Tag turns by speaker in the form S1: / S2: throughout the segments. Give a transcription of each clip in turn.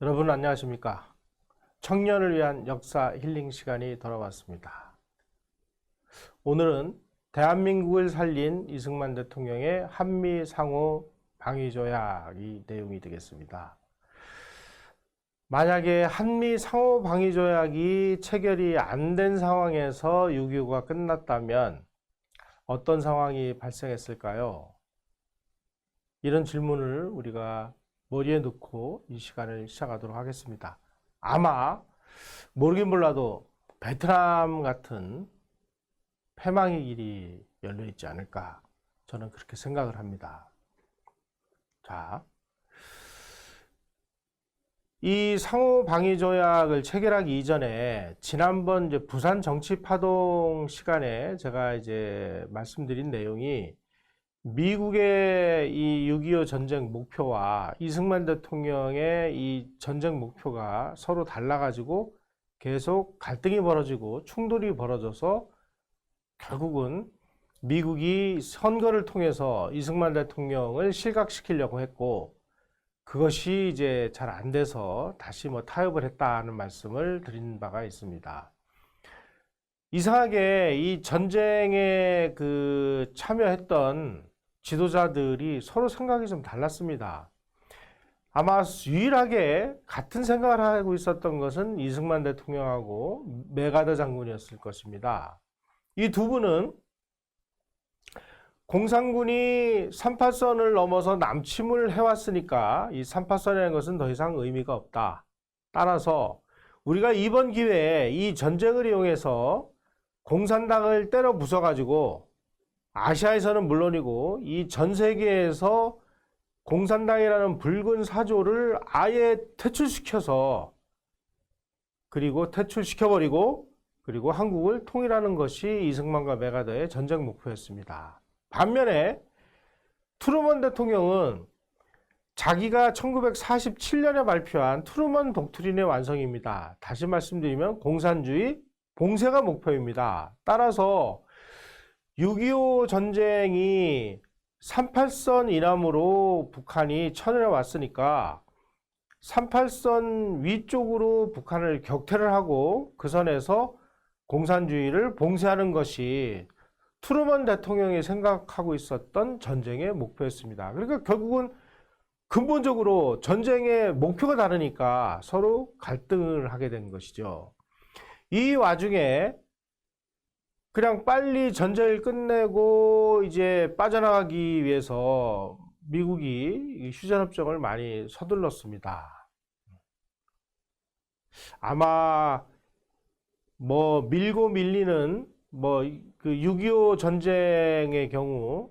S1: 여러분 안녕하십니까? 청년을 위한 역사 힐링 시간이 돌아왔습니다. 오늘은 대한민국을 살린 이승만 대통령의 한미 상호 방위 조약이 내용이 되겠습니다. 만약에 한미 상호 방위 조약이 체결이 안 된 상황에서 6.25가 끝났다면 어떤 상황이 발생했을까요? 이런 질문을 우리가 머리에 넣고 이 시간을 시작하도록 하겠습니다. 아마 모르긴 몰라도 베트남 같은 패망의 길이 열려 있지 않을까 저는 그렇게 생각을 합니다. 자, 이 상호 방위 조약을 체결하기 이전에 지난번 이제 부산 정치 파동 시간에 제가 이제 말씀드린 내용이 미국의 이 6.25 전쟁 목표와 이승만 대통령의 이 전쟁 목표가 서로 달라가지고 계속 갈등이 벌어지고 충돌이 벌어져서 결국은 미국이 선거를 통해서 이승만 대통령을 실각시키려고 했고 그것이 이제 잘 안 돼서 다시 뭐 타협을 했다는 말씀을 드린 바가 있습니다. 이상하게 이 전쟁에 그 참여했던 지도자들이 서로 생각이 좀 달랐습니다. 아마 유일하게 같은 생각을 하고 있었던 것은 이승만 대통령하고 메가더 장군이었을 것입니다. 이 두 분은 공산군이 38선을 넘어서 남침을 해왔으니까 이 38선이라는 것은 더 이상 의미가 없다. 따라서 우리가 이번 기회에 이 전쟁을 이용해서 공산당을 때려 부숴가지고 아시아에서는 물론이고 이 전 세계에서 공산당이라는 붉은 사조를 아예 퇴출시켜서 그리고 퇴출시켜버리고 그리고 한국을 통일하는 것이 이승만과 메가더의 전쟁 목표였습니다. 반면에 트루먼 대통령은 자기가 1947년에 발표한 트루먼 독트린의 완성입니다. 다시 말씀드리면 공산주의 봉쇄가 목표입니다. 따라서 6.25 전쟁이 38선 이남으로 북한이 쳐내려 왔으니까 38선 위쪽으로 북한을 격퇴를 하고 그 선에서 공산주의를 봉쇄하는 것이 트루먼 대통령이 생각하고 있었던 전쟁의 목표였습니다. 그러니까 결국은 근본적으로 전쟁의 목표가 다르니까 서로 갈등을 하게 된 것이죠. 이 와중에 그냥 빨리 전쟁을 끝내고 이제 빠져나가기 위해서 미국이 휴전협정을 많이 서둘렀습니다. 아마 뭐 밀고 밀리는 뭐 그 6.25 전쟁의 경우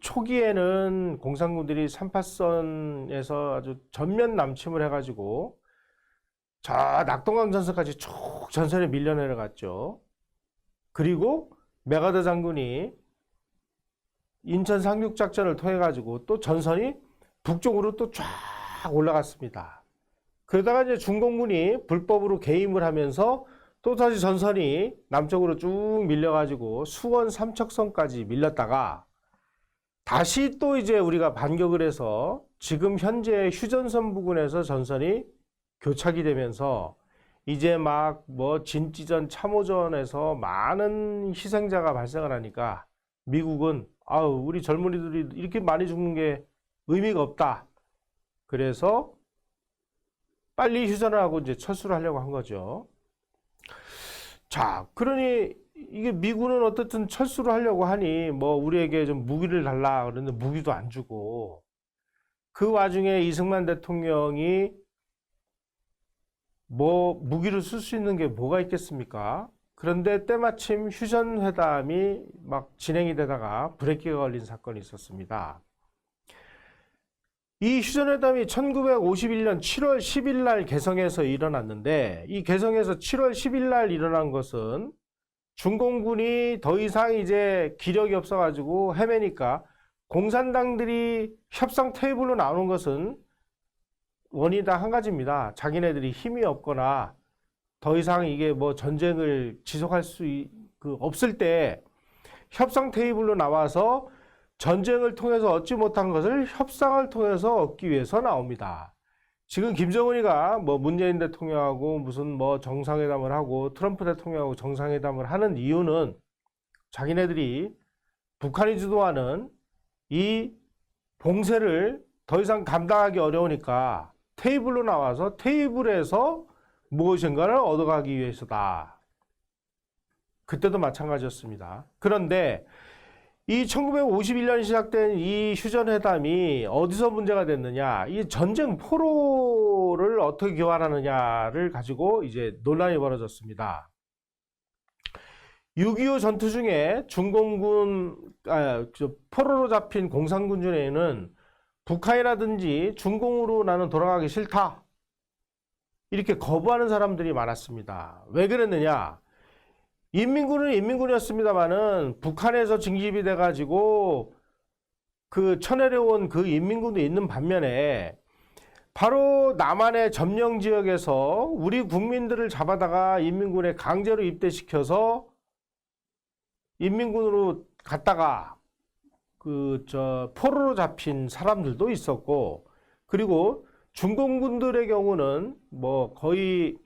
S1: 초기에는 공산군들이 38선에서 아주 전면 남침을 해가지고 저 낙동강 전선까지 쭉 전선에 밀려 내려갔죠. 그리고 메가더 장군이 인천 상륙 작전을 통해 가지고 또 전선이 북쪽으로 또 쫙 올라갔습니다. 그러다가 이제 중공군이 불법으로 개임을 하면서 또 다시 전선이 남쪽으로 쭉 밀려 가지고 수원 삼척선까지 밀렸다가 다시 또 이제 우리가 반격을 해서 지금 현재 휴전선 부근에서 전선이 교착이 되면서 이제 막 뭐 진지전 참호전에서 많은 희생자가 발생을 하니까 미국은 아우 우리 젊은이들이 이렇게 많이 죽는 게 의미가 없다. 그래서 빨리 휴전을 하고 이제 철수를 하려고 한 거죠. 자, 그러니 이게 미군은 어떻든 철수를 하려고 하니 뭐 우리에게 좀 무기를 달라 그러는데 무기도 안 주고 그 와중에 이승만 대통령이 뭐 무기를 쓸 수 있는 게 뭐가 있겠습니까? 그런데 때마침 휴전 회담이 막 진행이 되다가 브레이크가 걸린 사건이 있었습니다. 이 휴전회담이 1951년 7월 10일 날 개성에서 일어났는데 이 개성에서 7월 10일 날 일어난 것은 중공군이 더 이상 이제 기력이 없어가지고 헤매니까 공산당들이 협상 테이블로 나오는 것은 원인이 다 한 가지입니다. 자기네들이 힘이 없거나 더 이상 이게 뭐 전쟁을 지속할 수 있, 그 없을 때 협상 테이블로 나와서 전쟁을 통해서 얻지 못한 것을 협상을 통해서 얻기 위해서 나옵니다. 지금 김정은이가 뭐 문재인 대통령하고 무슨 뭐 정상회담을 하고 트럼프 대통령하고 정상회담을 하는 이유는 자기네들이 북한이 주도하는 이 봉쇄를 더 이상 감당하기 어려우니까 테이블로 나와서 테이블에서 무엇인가를 얻어가기 위해서다. 그때도 마찬가지였습니다. 그런데 이 1951년 시작된 이 휴전회담이 어디서 문제가 됐느냐? 이 전쟁 포로를 어떻게 교환하느냐를 가지고 이제 논란이 벌어졌습니다. 6.25 전투 중에 중공군, 아, 저 포로로 잡힌 공산군 중에는 북한이라든지 중공으로 나는 돌아가기 싫다. 이렇게 거부하는 사람들이 많았습니다. 왜 그랬느냐? 인민군은 인민군이었습니다만은 북한에서 징집이 돼가지고 그 쳐내려온 그 인민군도 있는 반면에 바로 남한의 점령 지역에서 우리 국민들을 잡아다가 인민군에 강제로 입대시켜서 인민군으로 갔다가 그 저 포로로 잡힌 사람들도 있었고 그리고 중공군들의 경우는 뭐 거의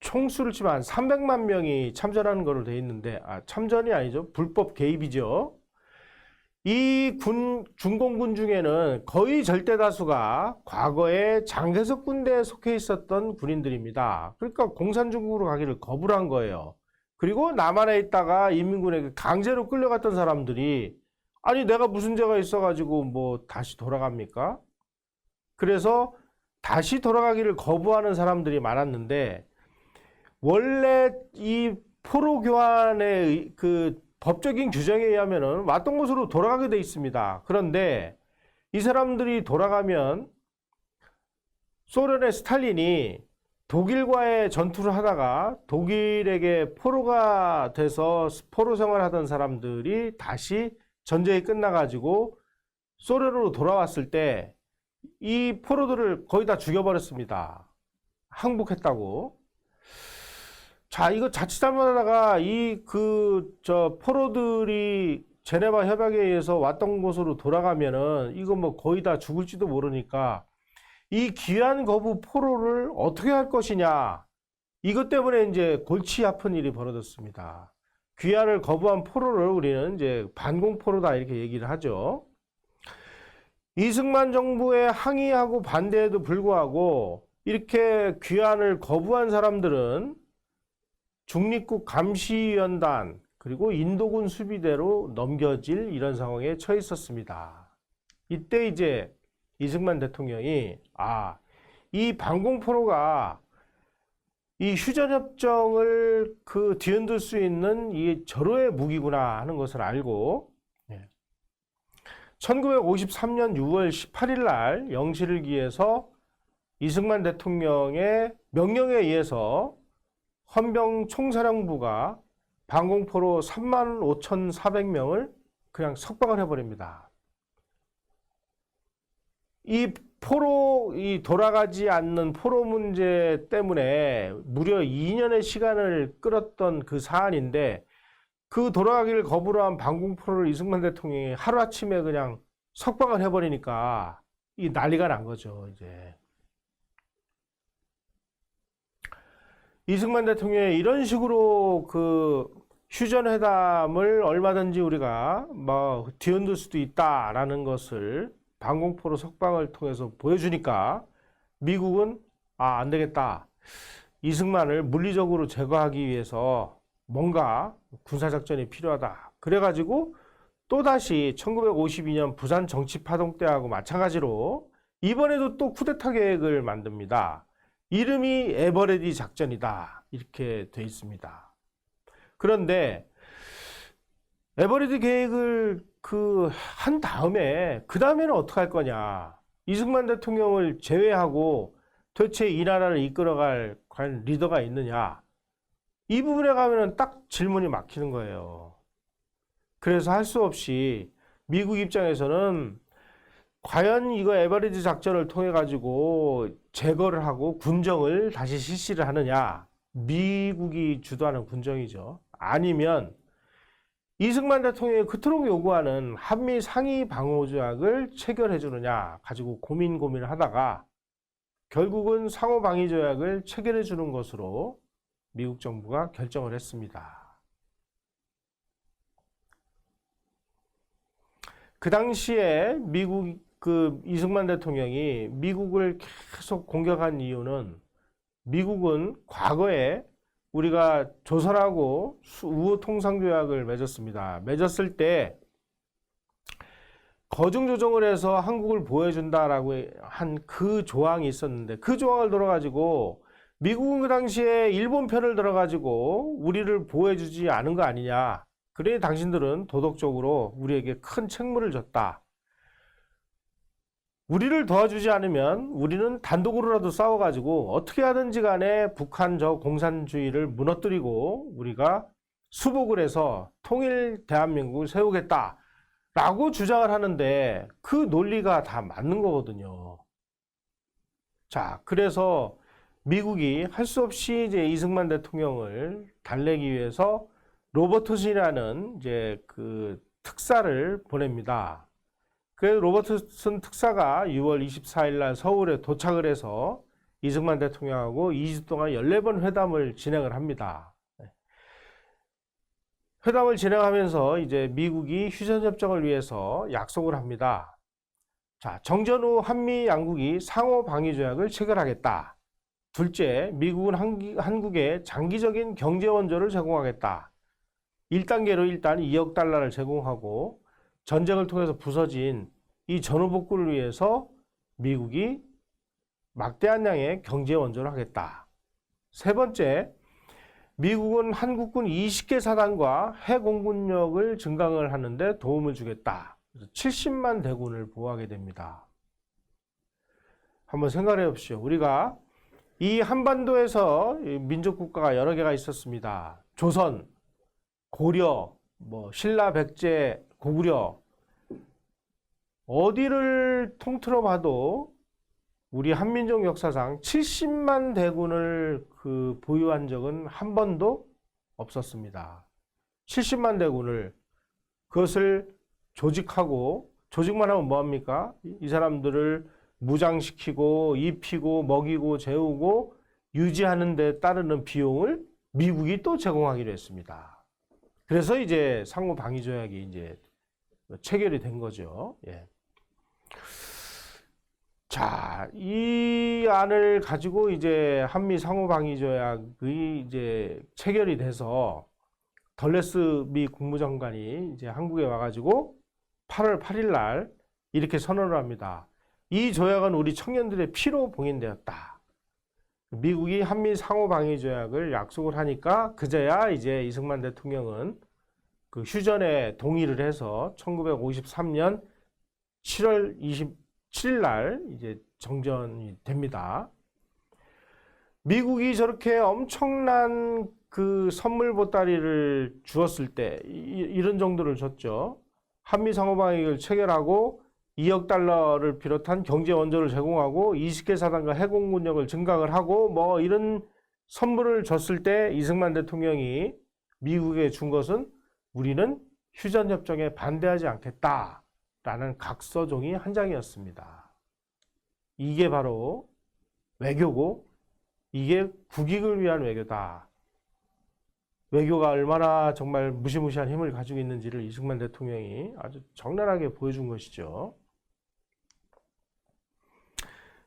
S1: 총수를 치면 한 300만 명이 참전하는 걸로 돼 있는데 아 참전이 아니죠. 불법 개입이죠. 이 군 중공군 중에는 거의 절대 다수가 과거에 장개석 군대에 속해 있었던 군인들입니다. 그러니까 공산중국으로 가기를 거부를 한 거예요. 그리고 남한에 있다가 인민군에게 강제로 끌려갔던 사람들이 아니 내가 무슨 죄가 있어가지고 뭐 다시 돌아갑니까? 그래서 다시 돌아가기를 거부하는 사람들이 많았는데 원래 이 포로 교환의 그 법적인 규정에 의하면은 왔던 곳으로 돌아가게 돼 있습니다. 그런데 이 사람들이 돌아가면 소련의 스탈린이 독일과의 전투를 하다가 독일에게 포로가 돼서 포로 생활하던 사람들이 다시 전쟁이 끝나가지고 소련으로 돌아왔을 때 이 포로들을 거의 다 죽여버렸습니다. 항복했다고. 자, 이거 자칫 잘못하다가 이 그 저 포로들이 제네바 협약에 의해서 왔던 곳으로 돌아가면은 이거 뭐 거의 다 죽을지도 모르니까 이 귀한 거부 포로를 어떻게 할 것이냐. 이것 때문에 이제 골치 아픈 일이 벌어졌습니다. 귀환을 거부한 포로를 우리는 이제 반공포로다 이렇게 얘기를 하죠. 이승만 정부에 항의하고 반대에도 불구하고 이렇게 귀환을 거부한 사람들은 중립국 감시위원단 그리고 인도군 수비대로 넘겨질 이런 상황에 처해 있었습니다. 이때 이제 이승만 대통령이 아, 이 반공포로가 이 휴전협정을 그 뒤흔들 수 있는 이 절호의 무기구나 하는 것을 알고 1953년 6월 18일 날 영시를 기해서 이승만 대통령의 명령에 의해서 헌병 총사령부가 방공포로 3만 5,400명을 그냥 석방을 해버립니다. 이 포로, 이 돌아가지 않는 포로 문제 때문에 무려 2년의 시간을 끌었던 그 사안인데 그 돌아가기를 거부로 한 방공포로를 이승만 대통령이 하루아침에 그냥 석방을 해버리니까 이 난리가 난 거죠, 이제. 이승만 대통령이 이런 식으로 그 휴전회담을 얼마든지 우리가 뭐 뒤흔들 수도 있다라는 것을 방공포로 석방을 통해서 보여주니까 미국은 아, 안 되겠다. 이승만을 물리적으로 제거하기 위해서 뭔가 군사작전이 필요하다. 그래가지고 또다시 1952년 부산 정치파동 때하고 마찬가지로 이번에도 또 쿠데타 계획을 만듭니다. 이름이 에버레디 작전이다. 이렇게 돼 있습니다. 그런데 에버레디 계획을 그 한 다음에 그 다음에는 어떻게 할 거냐? 이승만 대통령을 제외하고 도대체 이 나라를 이끌어갈 과연 리더가 있느냐? 이 부분에 가면은 딱 질문이 막히는 거예요. 그래서 할 수 없이 미국 입장에서는 과연 이거 에버리지 작전을 통해 가지고 제거를 하고 군정을 다시 실시를 하느냐? 미국이 주도하는 군정이죠. 아니면 이승만 대통령이 그토록 요구하는 한미 상위 방호 조약을 체결해 주느냐 가지고 고민 고민을 하다가 결국은 상호 방위 조약을 체결해 주는 것으로 미국 정부가 결정을 했습니다. 그 당시에 미국 그 이승만 대통령이 미국을 계속 공격한 이유는 미국은 과거에 우리가 조선하고 수- 우호 통상 조약을 맺었습니다. 맺었을 때 거중 조정을 해서 한국을 보여준다라고 한 그 조항이 있었는데 그 조항을 들어가지고 미국은 그 당시에 일본 편을 들어가지고 우리를 보호해주지 않은 거 아니냐. 그래 당신들은 도덕적으로 우리에게 큰 책무를 졌다. 우리를 도와주지 않으면 우리는 단독으로라도 싸워가지고 어떻게 하든지 간에 북한 저 공산주의를 무너뜨리고 우리가 수복을 해서 통일 대한민국을 세우겠다. 라고 주장을 하는데 그 논리가 다 맞는 거거든요. 자, 그래서 미국이 할 수 없이 이제 이승만 대통령을 달래기 위해서 로버트슨이라는 이제 그 특사를 보냅니다. 그 로버트슨 특사가 6월 24일 날 서울에 도착을 해서 이승만 대통령하고 2주 동안 14번 회담을 진행을 합니다. 회담을 진행하면서 이제 미국이 휴전협정을 위해서 약속을 합니다. 자, 정전 후 한미 양국이 상호 방위 조약을 체결하겠다. 둘째, 미국은 한국에 장기적인 경제 원조를 제공하겠다. 1단계로 일단 2억 달러를 제공하고 전쟁을 통해서 부서진 이 전후복구를 위해서 미국이 막대한 양의 경제 원조를 하겠다. 세 번째, 미국은 한국군 20개 사단과 해공군력을 증강을 하는데 도움을 주겠다. 그래서 70만 대군을 보호하게 됩니다. 한번 생각해 보십시오. 우리가 이 한반도에서 이 민족 국가가 여러 개가 있었습니다. 조선, 고려, 뭐 신라, 백제, 고구려 어디를 통틀어 봐도 우리 한민족 역사상 70만 대군을 그 보유한 적은 한 번도 없었습니다. 70만 대군을 그것을 조직하고 조직만 하면 뭐 합니까? 이- 이 사람들을 무장시키고 입히고 먹이고 재우고 유지하는 데 따르는 비용을 미국이 또 제공하기로 했습니다. 그래서 이제 상호 방위 조약이 이제 체결이 된 거죠. 예. 자, 이 안을 가지고 이제 한미 상호 방위 조약이 이제 체결이 돼서 덜레스 미 국무장관이 이제 한국에 와가지고 8월 8일 날 이렇게 선언을 합니다. 이 조약은 우리 청년들의 피로 봉인되었다. 미국이 한미 상호 방위 조약을 약속을 하니까 그제야 이제 이승만 대통령은 그 휴전에 동의를 해서 1953년 7월 27일 날 이제 정전이 됩니다. 미국이 저렇게 엄청난 그 선물 보따리를 주었을 때 이- 이런 정도를 줬죠. 한미 상호방위를 체결하고 2억 달러를 비롯한 경제 원조를 제공하고 20개 사단과 해공군력을 증강을 하고 뭐 이런 선물을 줬을 때 이승만 대통령이 미국에 준 것은 우리는 휴전 협정에 반대하지 않겠다라는 각서종이 한 장이었습니다. 이게 바로 외교고 이게 국익을 위한 외교다. 외교가 얼마나 정말 무시무시한 힘을 가지고 있는지를 이승만 대통령이 아주 적나라하게 보여준 것이죠.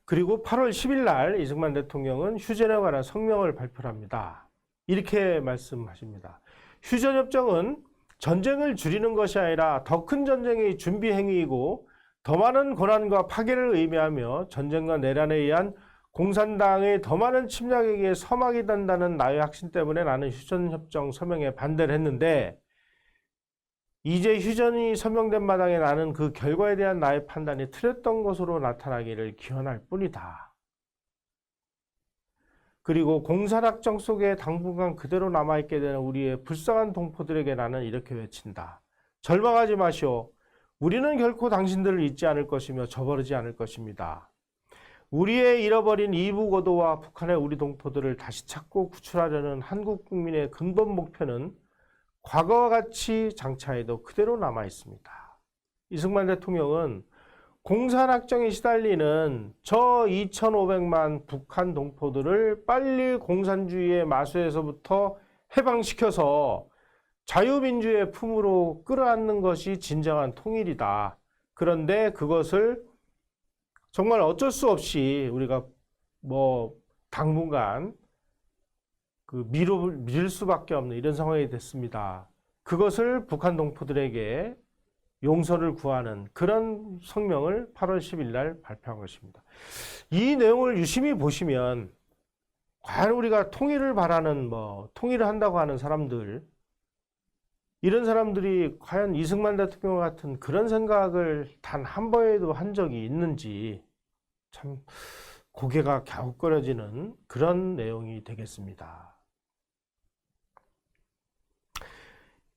S1: 그리고 8월 10일 날 이승만 대통령은 휴전에 관한 성명을 발표합니다. 이렇게 말씀하십니다. 휴전협정은 전쟁을 줄이는 것이 아니라 더 큰 전쟁의 준비 행위이고 더 많은 고난과 파괴를 의미하며 전쟁과 내란에 의한 공산당의 더 많은 침략에 의해 서막이 된다는 나의 확신 때문에 나는 휴전협정 서명에 반대를 했는데 이제 휴전이 서명된 마당에 나는 그 결과에 대한 나의 판단이 틀렸던 것으로 나타나기를 기원할 뿐이다. 그리고 공산학정 속에 당분간 그대로 남아있게 되는 우리의 불쌍한 동포들에게 나는 이렇게 외친다. 절망하지 마시오. 우리는 결코 당신들을 잊지 않을 것이며 저버리지 않을 것입니다. 우리의 잃어버린 이북어도와 북한의 우리 동포들을 다시 찾고 구출하려는 한국 국민의 근본 목표는 과거와 같이 장차에도 그대로 남아 있습니다. 이승만 대통령은 공산학정에 시달리는 저 2,500만 북한 동포들을 빨리 공산주의의 마수에서부터 해방시켜서 자유민주의 품으로 끌어안는 것이 진정한 통일이다. 그런데 그것을 정말 어쩔 수 없이 우리가 뭐 당분간 그 미루, 미룰 수밖에 없는 이런 상황이 됐습니다. 그것을 북한 동포들에게 용서를 구하는 그런 성명을 8월 10일 날 발표한 것입니다. 이 내용을 유심히 보시면 과연 우리가 통일을 바라는 뭐 통일을 한다고 하는 사람들 이런 사람들이 과연 이승만 대통령 같은 그런 생각을 단 한 번에도 한 적이 있는지 참 고개가 갸웃거려지는 그런 내용이 되겠습니다.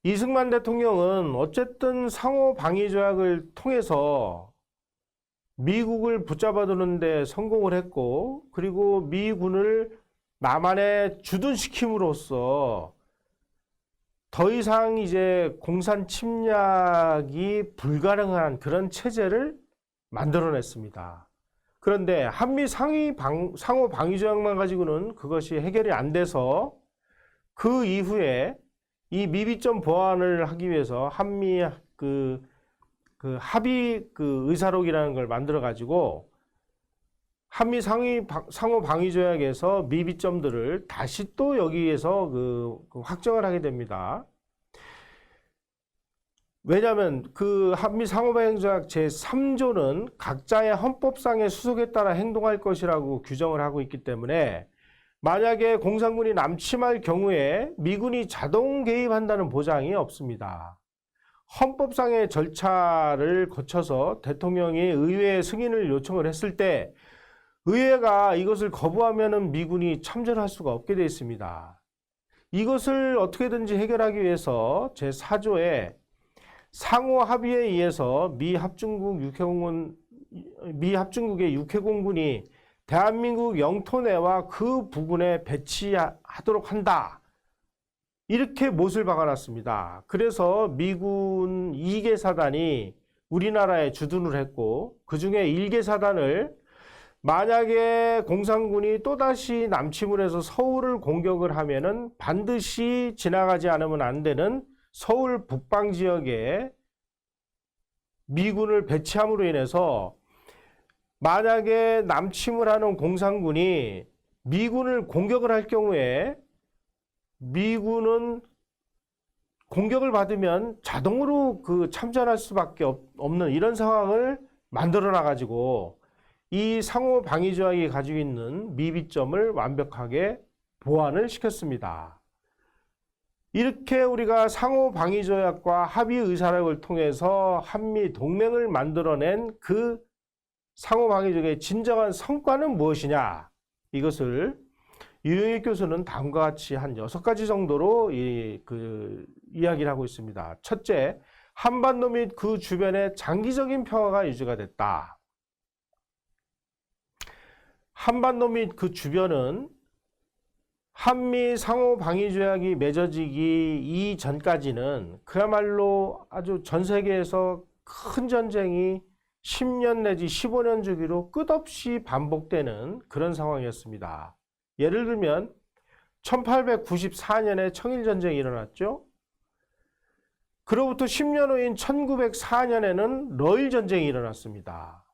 S1: 이승만 대통령은 어쨌든 상호 방위 조약을 통해서 미국을 붙잡아두는데 성공을 했고 그리고 미군을 남한에 주둔시킴으로써 더 이상 이제 공산 침략이 불가능한 그런 체제를 만들어냈습니다. 그런데 한미 상위 방, 상호 방위 조약만 가지고는 그것이 해결이 안 돼서 그 이후에 이 미비점 보완을 하기 위해서 한미 그, 그 합의 그 의사록이라는 걸 만들어 가지고 한미 상위 방- 상호 방위 조약에서 미비점들을 다시 또 여기에서 그, 그 확정을 하게 됩니다. 왜냐하면 그 한미 상호방위조약 제3조는 각자의 헌법상의 수속에 따라 행동할 것이라고 규정을 하고 있기 때문에 만약에 공산군이 남침할 경우에 미군이 자동 개입한다는 보장이 없습니다. 헌법상의 절차를 거쳐서 대통령이 의회 승인을 요청을 했을 때 의회가 이것을 거부하면은 미군이 참전할 수가 없게 되어 있습니다. 이것을 어떻게든지 해결하기 위해서 제4조에 상호 합의에 의해서 미 합중국 육해공군 미 합중국의 육해공군이 대한민국 영토 내와 그 부근에 배치하도록 한다. 이렇게 못을 박아놨습니다. 그래서 미군 2개 사단이 우리나라에 주둔을 했고 그 중에 1개 사단을 만약에 공산군이 또다시 남침을 해서 서울을 공격을 하면은 반드시 지나가지 않으면 안 되는 서울 북방 지역에 미군을 배치함으로 인해서 만약에 남침을 하는 공산군이 미군을 공격을 할 경우에 미군은 공격을 받으면 자동으로 그 참전할 수밖에 없- 없는 이런 상황을 만들어 놔 가지고 이 상호 방위 조약이 가지고 있는 미비점을 완벽하게 보완을 시켰습니다. 이렇게 우리가 상호 방위 조약과 합의 의사록을 통해서 한미 동맹을 만들어낸 그 상호 방위 조약의 진정한 성과는 무엇이냐? 이것을 유영익 교수는 다음과 같이 한 여섯 가지 정도로 이, 그, 이야기를 하고 있습니다. 첫째, 한반도 및 그 주변에 장기적인 평화가 유지가 됐다. 한반도 및 그 주변은 한미 상호 방위 조약이 맺어지기 이전까지는 그야말로 아주 전 세계에서 큰 전쟁이 10년 내지 15년 주기로 끝없이 반복되는 그런 상황이었습니다. 예를 들면 1894년에 청일전쟁이 일어났죠. 그로부터 10년 후인 1904년에는 러일전쟁이 일어났습니다.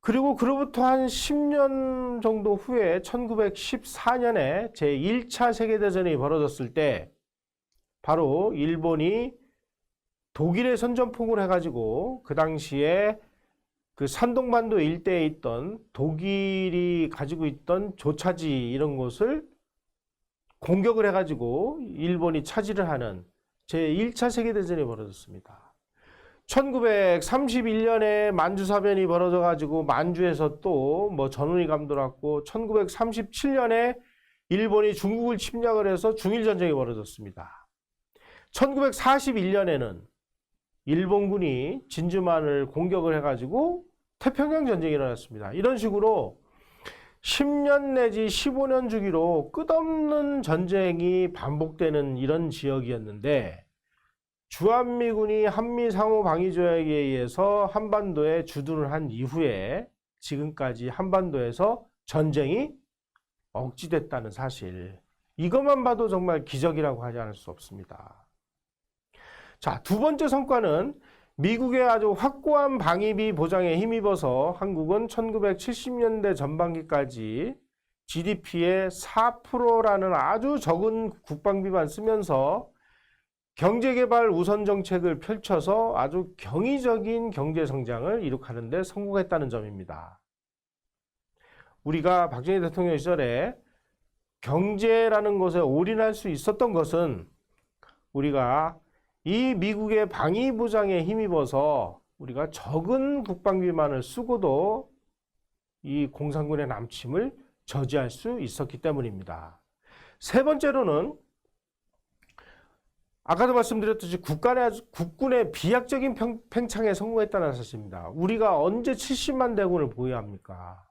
S1: 그리고 그로부터 한 10년 정도 후에 1914년에 제1차 세계대전이 벌어졌을 때 바로 일본이 독일에 선전포고를 해가지고 그 당시에 그 산동반도 일대에 있던 독일이 가지고 있던 조차지 이런 곳을 공격을 해가지고 일본이 차지를 하는 제1차 세계대전이 벌어졌습니다. 1931년에 만주사변이 벌어져가지고 만주에서 또 뭐 전운이 감돌았고 1937년에 일본이 중국을 침략을 해서 중일전쟁이 벌어졌습니다. 1941년에는 일본군이 진주만을 공격을 해가지고 태평양 전쟁이 일어났습니다. 이런 식으로 10년 내지 15년 주기로 끝없는 전쟁이 반복되는 이런 지역이었는데 주한미군이 한미 상호 방위 조약에 의해서 한반도에 주둔을 한 이후에 지금까지 한반도에서 전쟁이 억지됐다는 사실. 이것만 봐도 정말 기적이라고 하지 않을 수 없습니다. 자, 두 번째 성과는 미국의 아주 확고한 방위비 보장에 힘입어서 한국은 1970년대 전반기까지 GDP의 4%라는 아주 적은 국방비만 쓰면서 경제개발 우선 정책을 펼쳐서 아주 경이적인 경제 성장을 이룩하는 데 성공했다는 점입니다. 우리가 박정희 대통령 시절에 경제라는 것에 올인할 수 있었던 것은 우리가 이 미국의 방위 보장에 힘입어서 우리가 적은 국방비만을 쓰고도 이 공산군의 남침을 저지할 수 있었기 때문입니다. 세 번째로는 아까도 말씀드렸듯이 국간의, 국군의 비약적인 평, 팽창에 성공했다는 사실입니다. 우리가 언제 70만 대군을 보유합니까?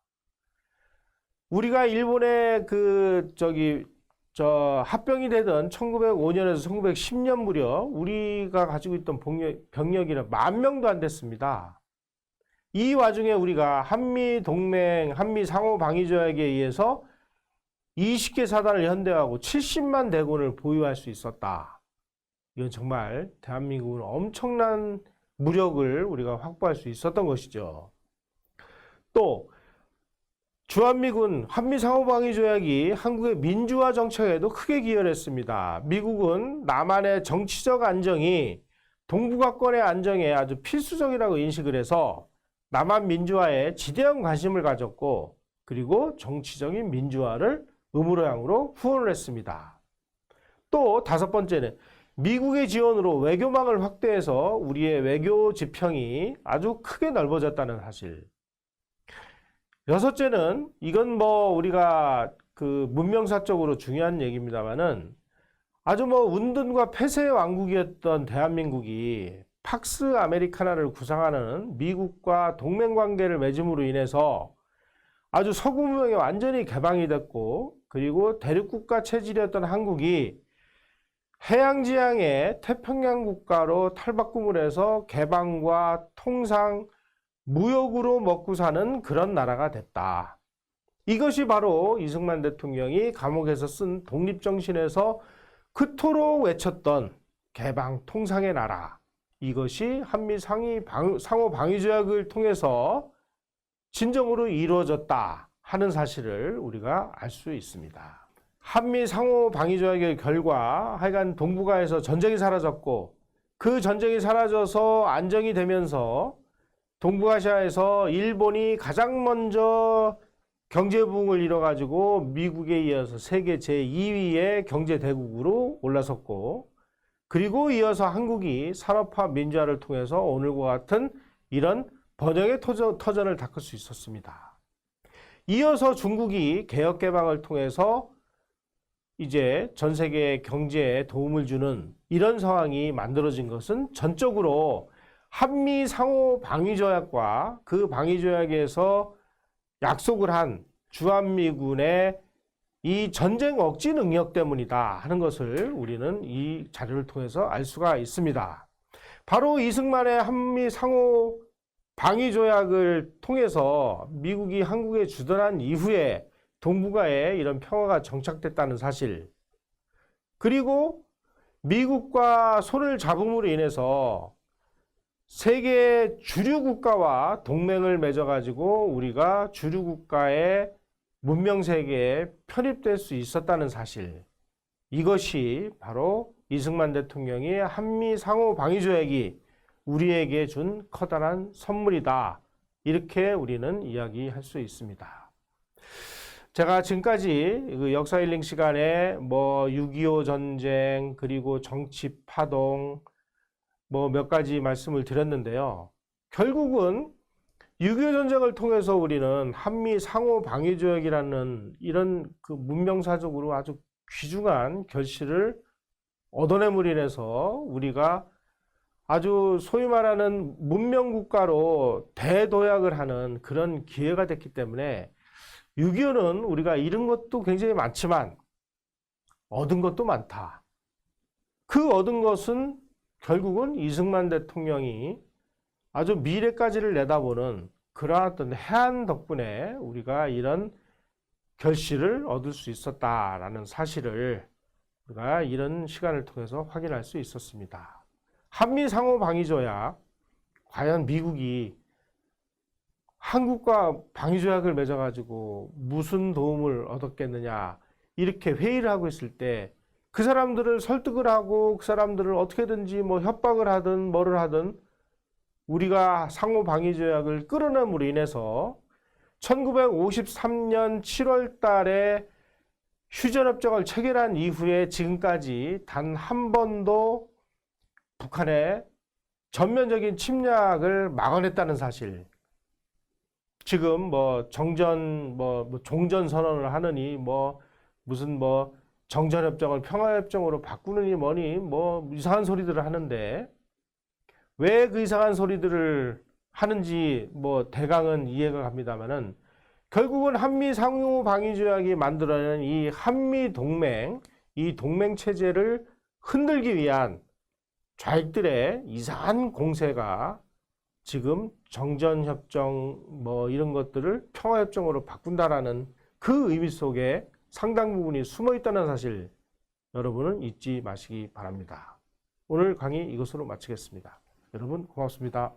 S1: 우리가 일본의 그 저기 저 합병이 되던 1905년에서 1910년 무려 우리가 가지고 있던 병력, 병력이는 만 명도 안 됐습니다. 이 와중에 우리가 한미 동맹, 한미 상호 방위 조약에 의해서 20개 사단을 현대화하고 70만 대군을 보유할 수 있었다. 이건 정말 대한민국은 엄청난 무력을 우리가 확보할 수 있었던 것이죠. 또 주한미군 한미 상호방위 조약이 한국의 민주화 정책에도 크게 기여를 했습니다. 미국은 남한의 정치적 안정이 동북아권의 안정에 아주 필수적이라고 인식을 해서 남한 민주화에 지대한 관심을 가졌고 그리고 정치적인 민주화를 의무로양으로 후원을 했습니다. 또 다섯 번째는 미국의 지원으로 외교망을 확대해서 우리의 외교 지평이 아주 크게 넓어졌다는 사실. 여섯째는 이건 뭐 우리가 그 문명사적으로 중요한 얘기입니다만은 아주 뭐 운둔과 폐쇄의 왕국이었던 대한민국이 팍스 아메리카나를 구상하는 미국과 동맹 관계를 맺음으로 인해서 아주 서구 문명이 완전히 개방이 됐고 그리고 대륙국가 체질이었던 한국이 해양지향의 태평양 국가로 탈바꿈을 해서 개방과 통상, 무역으로 먹고 사는 그런 나라가 됐다. 이것이 바로 이승만 대통령이 감옥에서 쓴 독립정신에서 그토록 외쳤던 개방 통상의 나라. 이것이 한미 상위 방, 상호 방위 조약을 통해서 진정으로 이루어졌다 하는 사실을 우리가 알 수 있습니다. 한미 상호 방위 조약의 결과 하여간 동북아에서 전쟁이 사라졌고 그 전쟁이 사라져서 안정이 되면서 동북아시아에서 일본이 가장 먼저 경제 부흥을 이뤄 가지고 미국에 이어서 세계 제2위의 경제 대국으로 올라섰고 그리고 이어서 한국이 산업화 민주화를 통해서 오늘과 같은 이런 번영의 터전, 터전을 닦을 수 있었습니다. 이어서 중국이 개혁 개방을 통해서 이제 전 세계 경제에 도움을 주는 이런 상황이 만들어진 것은 전적으로 한미 상호 방위 조약과 그 방위 조약에서 약속을 한 주한미군의 이 전쟁 억지 능력 때문이다 하는 것을 우리는 이 자료를 통해서 알 수가 있습니다. 바로 이승만의 한미 상호 방위 조약을 통해서 미국이 한국에 주둔한 이후에 동북아에 이런 평화가 정착됐다는 사실, 그리고 미국과 손을 잡음으로 인해서 세계 주류 국가와 동맹을 맺어가지고 우리가 주류 국가의 문명 세계에 편입될 수 있었다는 사실. 이것이 바로 이승만 대통령이 한미 상호 방위 조약이 우리에게 준 커다란 선물이다. 이렇게 우리는 이야기할 수 있습니다. 제가 지금까지 그 역사 힐링 시간에 뭐 6.25 전쟁 그리고 정치 파동 뭐 몇 가지 말씀을 드렸는데요. 결국은 6.25 전쟁을 통해서 우리는 한미 상호 방위 조약이라는 이런 그 문명사적으로 아주 귀중한 결실을 얻어내므로 인해서 우리가 아주 소위 말하는 문명 국가로 대도약을 하는 그런 기회가 됐기 때문에 6.25는 우리가 잃은 것도 굉장히 많지만 얻은 것도 많다. 그 얻은 것은 결국은 이승만 대통령이 아주 미래까지를 내다보는 그러한 해안 덕분에 우리가 이런 결실을 얻을 수 있었다라는 사실을 우리가 이런 시간을 통해서 확인할 수 있었습니다. 한미 상호 방위 조약 과연 미국이 한국과 방위 조약을 맺어 가지고 무슨 도움을 얻었겠느냐 이렇게 회의를 하고 있을 때 그 사람들을 설득을 하고 그 사람들을 어떻게든지 뭐 협박을 하든 뭐를 하든 우리가 상호 방위 조약을 끌어냄으로 인해서 1953년 7월 달에 휴전협정을 체결한 이후에 지금까지 단 한 번도 북한의 전면적인 침략을 막아냈다는 사실. 지금 뭐 정전 뭐, 뭐 종전 선언을 하느니 뭐 무슨 뭐 정전협정을 평화협정으로 바꾸느니 뭐니 뭐 이상한 소리들을 하는데 왜 그 이상한 소리들을 하는지 뭐 대강은 이해가 갑니다만은 결국은 한미 상호 방위 조약이 만들어낸 이 한미 동맹 이 동맹 체제를 흔들기 위한 좌익들의 이상한 공세가 지금 정전협정 뭐 이런 것들을 평화협정으로 바꾼다라는 그 의미 속에 상당 부분이 숨어 있다는 사실 여러분은 잊지 마시기 바랍니다. 오늘 강의 이것으로 마치겠습니다. 여러분 고맙습니다.